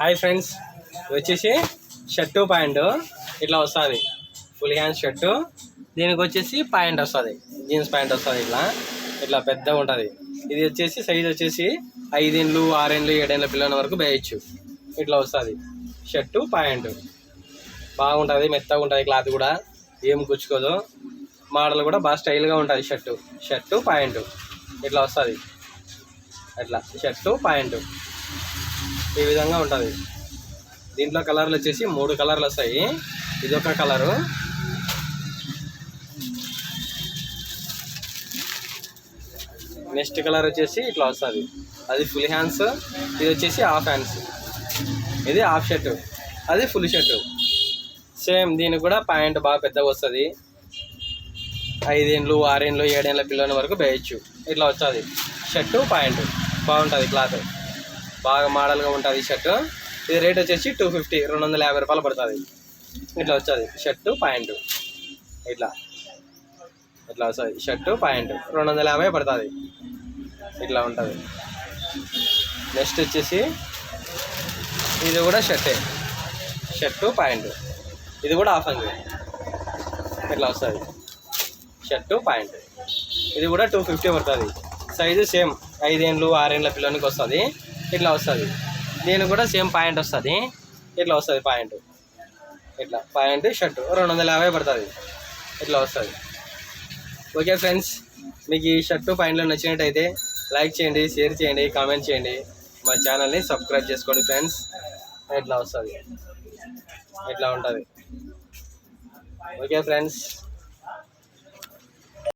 Hi friends వచ్చేసి shirt pant. ఇట్లా వస్తుంది. Full hand shirt. దీనికి వచ్చేసి ప్యాంట్ వస్తుంది. జీన్స్ ప్యాంట్ వస్తుంది ఇట్లా. ఇట్లా పెద్దగా ఉంటుంది. ఇది వచ్చేసి సైజ్ వచ్చేసి ఐదేళ్ళు ఆరేళ్ళు ఏడేళ్ళ పిల్లల వరకు వేయచ్చు. ఇట్లా వస్తుంది. Shirt pant. బాగుంటుంది మెత్తగా ఉంటుంది క్లాత్ కూడా. ఏం గుచ్చుకోదు. మోడల్ కూడా బాగా స్టైల్గా ఉంటుంది షర్టు. Shirt pant. ఇట్లా వస్తుంది. అట్లా. Shirt pant. ఈ విధంగా ఉంటుంది. దీంట్లో కలర్లు వచ్చేసి మూడు కలర్లు వస్తాయి. ఇది ఒక కలరు నెక్స్ట్ కలర్ వచ్చేసి ఇట్లా వస్తుంది. అది ఫుల్ హ్యాండ్స్ ఇది వచ్చేసి హాఫ్ హ్యాండ్స్ ఇది హాఫ్ షర్టు అది ఫుల్ షర్టు సేమ్ దీనికి కూడా ప్యాంట్ బాగా పెద్దగా వస్తుంది. ఐదేండ్లు ఆరేండ్లు ఏడేళ్ళ పిల్లల వరకు వేయచ్చు. ఇట్లా వస్తుంది. Shirt pant. బాగుంటుంది క్లాత్ బాగా మోడల్గా ఉంటుంది షర్ట్. ఇది రేట్ వచ్చేసి టూ ఫిఫ్టీ రెండు వందల యాభై రూపాయలు పడుతుంది. ఇట్లా వచ్చేది షర్టు ప్యాంటు. ఇట్లా. ఇట్లా వస్తుంది. Shirt pant. రెండు వందల యాభై పడుతుంది. ఇట్లా ఉంటుంది. నెక్స్ట్ వచ్చేసి ఇది కూడా షర్టే. Shirt pant. ఇది కూడా ఆఫ్ అంగి ఇట్లా వస్తుంది. Shirt pant. ఇది కూడా టూ ఫిఫ్టీ పడుతుంది. Size same. ఐదేండ్లు ఆరేండ్ల పిల్లలకి వస్తుంది. ఇట్లా వస్తుంది. దీనికి కూడా సేమ్ పాయింట్ వస్తుంది. ఇట్లా వస్తుంది పాయింట్. ఇట్లా పాయింట్ షర్టు. రెండు వందల యాభై పడుతుంది. ఇట్లా వస్తుంది. ఓకే ఫ్రెండ్స్ మీకు ఈ షర్టు ప్యాంట్లు నచ్చినట్టయితే లైక్ చేయండి షేర్ చేయండి కామెంట్ చేయండి. మా ఛానల్ని సబ్స్క్రైబ్ చేసుకోండి ఫ్రెండ్స్. ఇట్లా వస్తుంది. ఇట్లా ఉంటుంది. Okay friends.